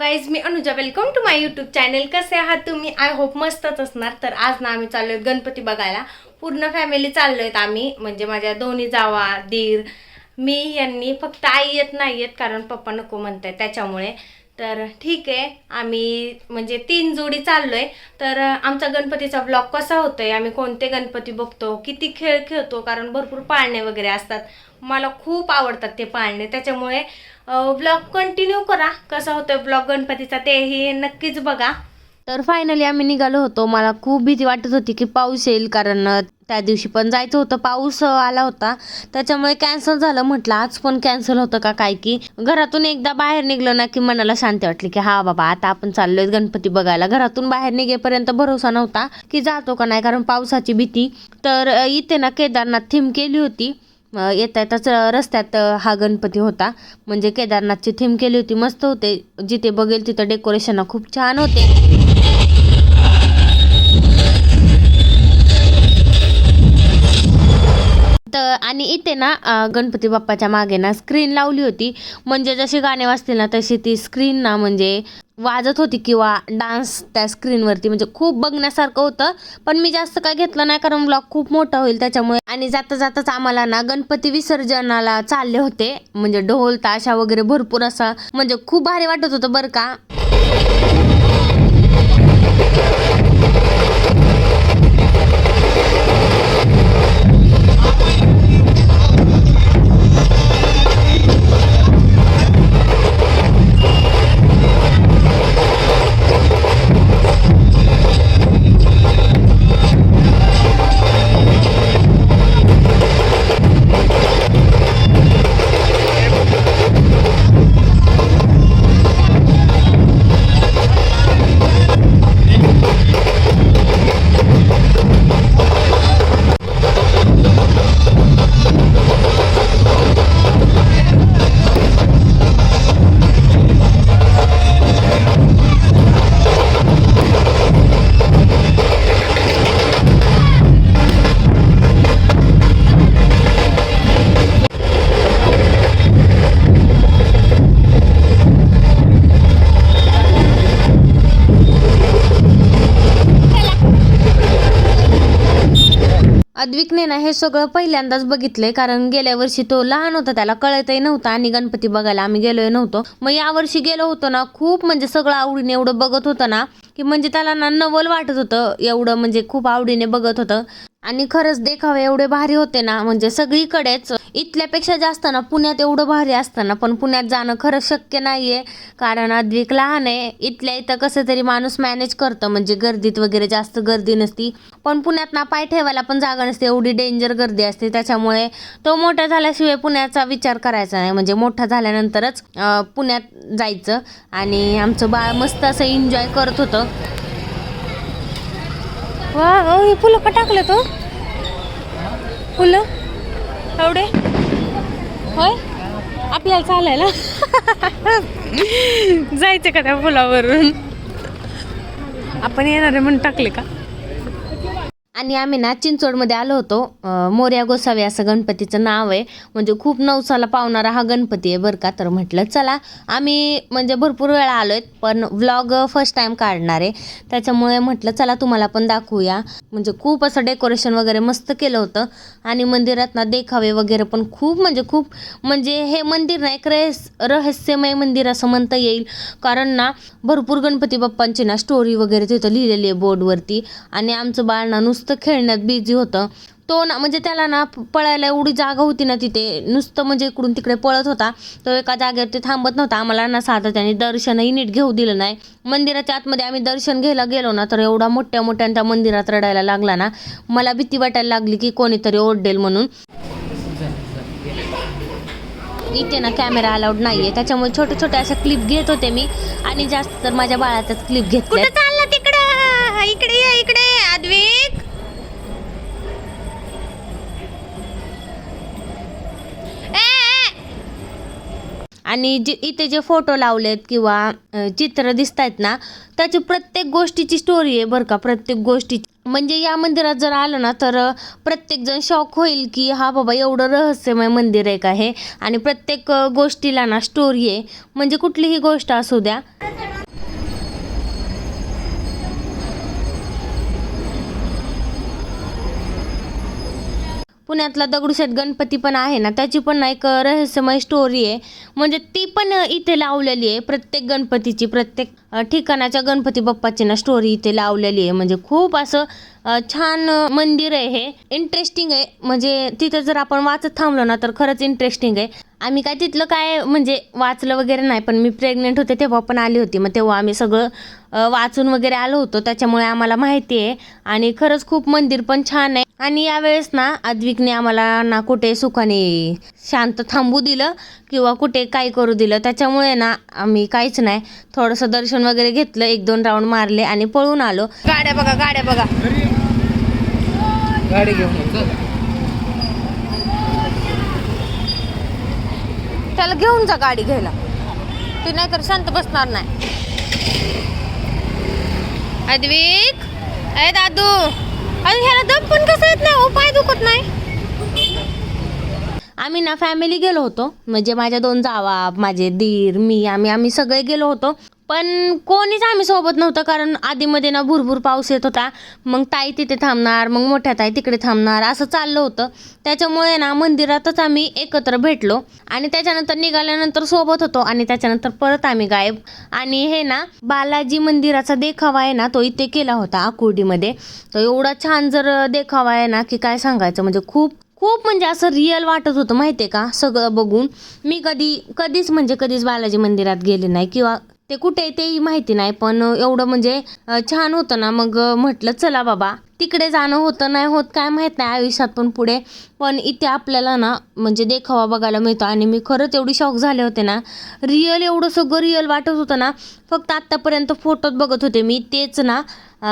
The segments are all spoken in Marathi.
Guys me Anuja. Welcome to my YouTube channel कसे आहात तुम्ही? आय होप मस्तच असणार. तर आज ना आम्ही चाललोय गणपती बघायला. पूर्ण फॅमिली चाललोयत आम्ही. म्हणजे माझ्या दोन्ही जावा दीर मी यांनी फक्त आई येत नाही येत कारण पप्पा नको म्हणताय त्याच्यामुळे. तर ठीक आहे आम्ही म्हणजे तीन जोडी चाललोय. तर आमचा गणपतीचा ब्लॉग कसा होतोय? आम्ही कोणते गणपती बघतो? किती खेळ खेळतो? कारण भरपूर पाळणे वगैरे असतात. मला खूप आवडतात ते पाळणे. त्याच्यामुळे ब्लॉग कंटिन्यू करा. कसा होतोय ब्लॉग गणपतीचा तेही नक्कीच बघा. तर फायनली आम्ही निघालो होतो. मला खूप भीती वाटत होती की पाऊस येईल कारण त्या दिवशी पण जायचं होतं. पाऊस आला होता. त्याच्यामुळे कॅन्सल झालं म्हटलं. आज पण कॅन्सल होतं का काय की? घरातून एकदा बाहेर निघलो ना की मनाला शांती वाटली की हा बाबा आता आपण चाललोय गणपती बघायला. घरातून बाहेर निघेपर्यंत भरोसा नव्हता की जातो का नाही कारण पावसाची भीती. तर इथे ना केदारनाथ थीम केली होती. येता येताच रस्त्यात हा गणपती होता. म्हणजे केदारनाथची थीम केली होती मस्त होते. जिथे बघेल तिथं डेकोरेशन खूप छान होते. तर आणि इथे ना गणपती बाप्पाच्या मागे ना स्क्रीन लावली होती. म्हणजे जशी गाणे वाजतील ना तशी ती स्क्रीन ना म्हणजे वाजत होती किंवा डान्स त्या स्क्रीनवरती म्हणजे खूप बघण्यासारखं होतं. पण मी जास्त काय घेतलं नाही कारण ब्लॉग खूप मोठा होईल त्याच्यामुळे. आणि जाता जाताच आम्हाला ना गणपती विसर्जनाला चालले होते. म्हणजे ढोल ताशा वगैरे भरपूर असा. म्हणजे खूप भारी वाटत होतं बरं का. अद्विकने ना हे सगळं पहिल्यांदाच बघितलंय कारण गेल्या वर्षी तो लहान होता त्याला कळतही नव्हतं आणि गणपती बघायला आम्ही गेलोय नव्हतो. मग यावर्षी गेलो होतो ना खूप म्हणजे सगळं आवडीने एवढं बघत होतं ना की म्हणजे त्याला ना नवल वाटत होतं एवढं म्हणजे खूप आवडीने बघत होतं. आणि खरंच देखावे एवढे भारी होते ना म्हणजे सगळीकडेच इथल्यापेक्षा जास्त ना पुण्यात एवढं भारी असतं ना पण पुण्यात जाणं खरंच शक्य नाही आहे कारण अद्विक लहान आहे. इथल्या इथं कसं तरी माणूस मॅनेज करतं म्हणजे गर्दीत वगैरे जास्त गर्दी नसती. पण पुण्यात ना पाय ठेवायला पण जागा नसते. एवढी डेंजर गर्दी असते. त्याच्यामुळे तो मोठा झाल्याशिवाय पुण्याचा विचार करायचा नाही. म्हणजे मोठा झाल्यानंतरच पुण्यात जायचं. आणि आमचं बाळ मस्त असं एन्जॉय करत होतं. वा हे फुलं का टाकलं तो? फुलं? एवढे? होय? आपल्याला चालायला? जायचं का त्या फुलावरून आपण येणार आहे म्हणून टाकले का? आणि आम्ही ना चिंचवडमध्ये आलो होतो. मोर्या गोसावी असं गणपतीचं नाव आहे. म्हणजे खूप नवसाला पावणारा हा गणपती आहे बरं का. तर म्हटलं चला आम्ही म्हणजे भरपूर वेळा आलो आहेत पण व्लॉग फर्स्ट टाईम काढणार आहे. त्याच्यामुळे म्हटलं चला तुम्हाला पण दाखवूया. म्हणजे खूप असं डेकोरेशन वगैरे मस्त केलं होतं. आणि मंदिरात ना देखावे वगैरे पण खूप म्हणजे खूप म्हणजे हे मंदिर ना एक रहस रहस्यमय मंदिर असं म्हणता येईल. कारण ना भरपूर गणपती बाप्पांची ना स्टोरी वगैरे तिथं लिहिलेली आहे बोर्डवरती आणि आमचं बाळ ना नुसतं खेळण्यात बिझी होतं. तो ना म्हणजे त्याला ना पळायला एवढी जागा होती ना तिथे नुसतं म्हणजे इकडून तिकडे पळत होता. तो एका जागेवर ते थांबत नव्हता. आम्हाला ना साधं त्याने दर्शनही नीट घेऊ दिलं नाही. मंदिराच्या आतमध्ये आम्ही दर्शन घ्यायला गेलो ना तर एवढा मोठ्या मोठ्या त्या मंदिरात रडायला लागला ना. मला भीती वाटायला लागली की कोणीतरी ओरडेल म्हणून. इथे ना कॅमेरा अलाउड नाहीये. त्याच्यामुळे छोटे छोटे अशा क्लिप घेत होते मी. आणि जास्त तर माझ्या बाळाचाच क्लिप घेतल्या कुठं चालला तिकडं इकडे ये इकडे अद्विक ए, ए. आणि जे इथे जे फोटो लावलेत किंवा चित्र दिसत आहेत ना त्याची प्रत्येक गोष्टीची स्टोरी आहे बरं का प्रत्येक गोष्टीची. म्हणजे या मंदिरात जर आलं ना तर प्रत्येकजण शॉक होईल की हा बाबा एवढं रहस्यमय मंदिर आहे का हे? आणि प्रत्येक गोष्टीला ना स्टोरी आहे. म्हणजे कुठलीही गोष्ट असू द्या. पुण्यातला दगडूशेठ गणपती पण आहे ना त्याची पण एक रहस्यमय स्टोरी आहे. म्हणजे ती पण इथे लावलेली आहे प्रत्येक गणपतीची प्रत्येक ठिकाणाच्या गणपती बाप्पाची ना स्टोरी इथे लावलेली आहे. म्हणजे खूप असं छान मंदिर आहे हे. इंटरेस्टिंग आहे. म्हणजे तिथं जर आपण वाचत थांबलो ना तर खरंच इंटरेस्टिंग आहे. आम्ही काय तिथलं काय म्हणजे वाचलं वगैरे नाही पण मी प्रेग्नेंट होते तेव्हा पण आली होती. मग तेव्हा आम्ही सगळं वाचून वगैरे आलो होतो. त्याच्यामुळे आम्हाला माहिती आहे. आणि खरंच खूप मंदिर पण छान आहे. आणि यावेळेस ना अद्विकने आम्हाला ना कुठे सुखाने शांत थांबू दिलं किंवा कुठे काय करू दिलं. त्याच्यामुळे ना आम्ही काहीच नाही. थोडंसं दर्शन वगैरे घेतलं एक दोन राऊंड मारले आणि पळून आलो. गाड्या बघा गाड्या बघा. गाडी घेऊन त्याला घेऊन जा गाडी घ्यायला. ते नाहीतर शांत बसणार नाही. अद्विक अरे दादू. अरे ह्याला दम पण कसं येत नाही? हो पाय दुखत नाही. आम्ही ना फॅमिली गेलो होतो. म्हणजे माझ्या दोन जावा माझे दीर मी आम्ही आम्ही सगळे गेलो होतो. पण कोणीच आम्ही सोबत नव्हतं कारण आधीमध्ये ना भरपूर पाऊस येत होता. मग ताई तिथे थांबणार मग मोठ्या ताई तिकडे थांबणार असं चाललं होतं. त्याच्यामुळे ना मंदिरातच आम्ही एकत्र भेटलो आणि त्याच्यानंतर निघाल्यानंतर सोबत होतो आणि त्याच्यानंतर परत आम्ही गायब. आणि हे ना बालाजी मंदिराचा देखावा आहे ना तो इथे केला होता आकुर्डीमध्ये. तो एवढा छान जर देखावा आहे ना की काय सांगायचं? म्हणजे खूप खूप म्हणजे असं रिअल वाटत होतं माहिती आहे का? सगळं बघून. मी कधी कधीच म्हणजे कधीच बालाजी मंदिरात गेले नाही किंवा ते कुठे आहे तेही माहिती नाही पण एवढं म्हणजे छान होतं ना. मग म्हटलं चला बाबा तिकडे जाणं होतं नाही होत काय माहीत नाही आयुष्यात पण पुढे. पण इथे आपल्याला ना म्हणजे देखावा बघायला मिळतो. आणि मी खरंच एवढी शॉक झाले होते ना. रिअल एवढं सगळं रिअल वाटत होतं ना. फक्त आत्तापर्यंत फोटोत बघत होते मी. तेच ना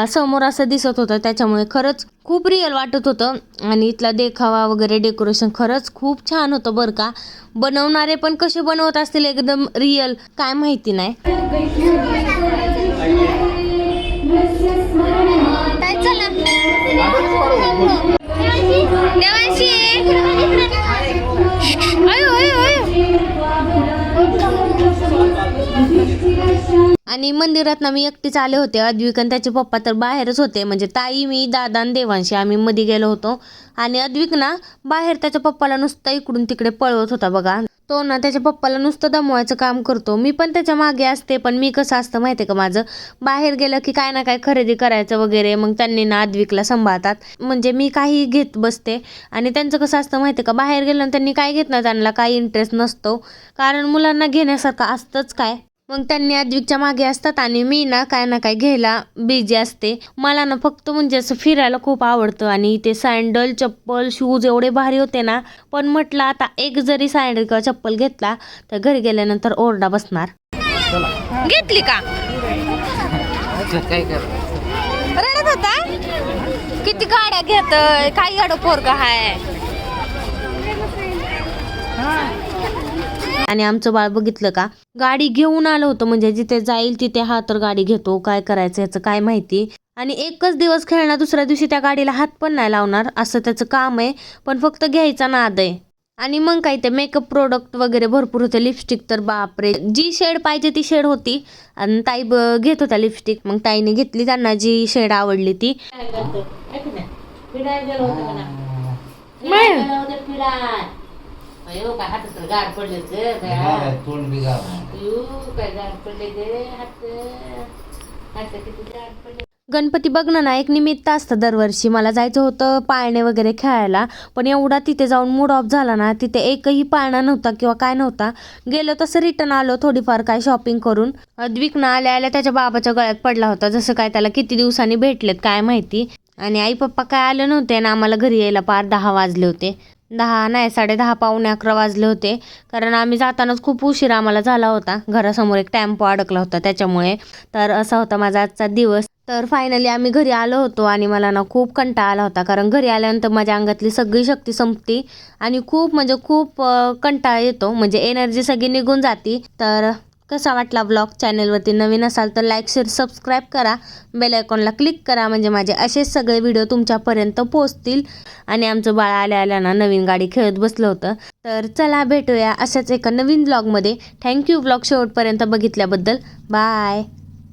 समोर असं दिसत होतं. त्याच्यामुळे खरंच खूप रिअल वाटत होतं. आणि इथला देखावा वगैरे डेकोरेशन खरंच खूप छान होतं बरं का. बनवणारे पण कसे बनवत असतील एकदम रिअल काय माहिती नाही. चला. देवांशी. अयो अयो अयो. आणि मंदिरात ना मी एकटीच आले होते अद्विक आणि त्याचे पप्पा तर बाहेरच होते. म्हणजे ताई मी दादा आणि देवांशी आम्ही मध्ये गेलो होतो. आणि अद्विक ना बाहेर त्याच्या पप्पाला नुसता इकडून तिकडे पळवत होता बघा. तो ना त्याच्या पप्पाला नुसतं दमवायचं काम करतो. मी पण त्याच्यामागे असते पण मी कसं असतं माहिती आहे का माझं? बाहेर गेलं की काय ना काय खरेदी करायचं वगैरे मग त्यांनी ना अद्विकला सांभाळतात. म्हणजे मी काही घेत बसते. आणि त्यांचं कसं असतं माहिती आहे का बाहेर गेलं त्यांनी काय घेत नाही त्यांना काही इंटरेस्ट नसतो. कारण मुलांना घेण्यासारखं असतंच काय? मग त्यांनी अद्विकच्या मागे असतात आणि मी ना काय ना काय घ्यायला बिझी असते. मला ना फक्त म्हणजे असं फिरायला खूप आवडतं आणि ते सँडल चप्पल शूज एवढे भारी होते ना. पण म्हटलं आता एक जरी सँडल किंवा चप्पल घेतला तर घरी गेल्यानंतर ओरडा बसणार. घेतली का? काय रडत होता? किती गाड्या घेत काही गाडं पोरग हाय? आणि आमचं बाळ बघितलं का गाडी घेऊन आलं होतं. म्हणजे जिथे जाईल तिथे हा तर गाडी घेतो काय करायचं याचं काय माहिती. आणि एकच दिवस खेळणार दुसऱ्या दिवशी त्या गाडीला हात पण नाही लावणार असं त्याचं काम आहे. पण फक्त घ्यायचा नाद आहे. आणि मग काय ते मेकअप प्रोडक्ट वगैरे भरपूर होते. लिपस्टिक तर बापरे. जी शेड पाहिजे ती शेड होती. आणि ताई घेत होत्या लिपस्टिक मग ताईने घेतली त्यांना जी शेड आवडली ती. तोंड गणपती बघणं ना एक निमित्त असतं दरवर्षी. मला जायचं होतं पाळणे वगैरे खेळायला. पण एवढा तिथे जाऊन मूड ऑफ झाला ना तिथे एकही पाळणा नव्हता किंवा काय नव्हता. गेलो तसं रिटर्न आलो थोडीफार काय शॉपिंग करून. अद्विक ना आल्या आल्या त्याच्या बाबाच्या गळ्यात पडला होता. जसं काय त्याला किती दिवसांनी भेटलेत काय माहिती. आणि आई पप्पा काय आले नव्हते आणि आम्हाला घरी यायला पार दहा वाजले होते. दहा नाही साडे दहा पावणे अकरा वाजले होते. कारण आम्ही जातानाच खूप उशीर आम्हाला झाला होता. घरासमोर एक टॅम्पो अडकला होता त्याच्यामुळे. तर असा होता माझा आजचा दिवस. तर फायनली आम्ही घरी आलो होतो आणि मला ना खूप कंटाळा आला होता. कारण घरी आल्यानंतर माझ्या अंगातली सगळी शक्ती संपती आणि खूप म्हणजे खूप कंटाळा येतो. म्हणजे एनर्जी सगळी निघून जाती. तर कसा वाटला ब्लॉग चॅनलवरती नवीन असाल तर लाईक शेअर सबस्क्राईब करा. बेल आयकॉनला क्लिक करा म्हणजे माझे असेच सगळे व्हिडिओ तुमच्यापर्यंत पोहोचतील. आणि आमचं बाळ आल्या आल्या ना नवीन गाडी खेळत बसलं होतं. तर चला भेटूया अशाच एका नवीन ब्लॉगमध्ये थँक्यू ब्लॉग शेवटपर्यंत बघितल्याबद्दल. बाय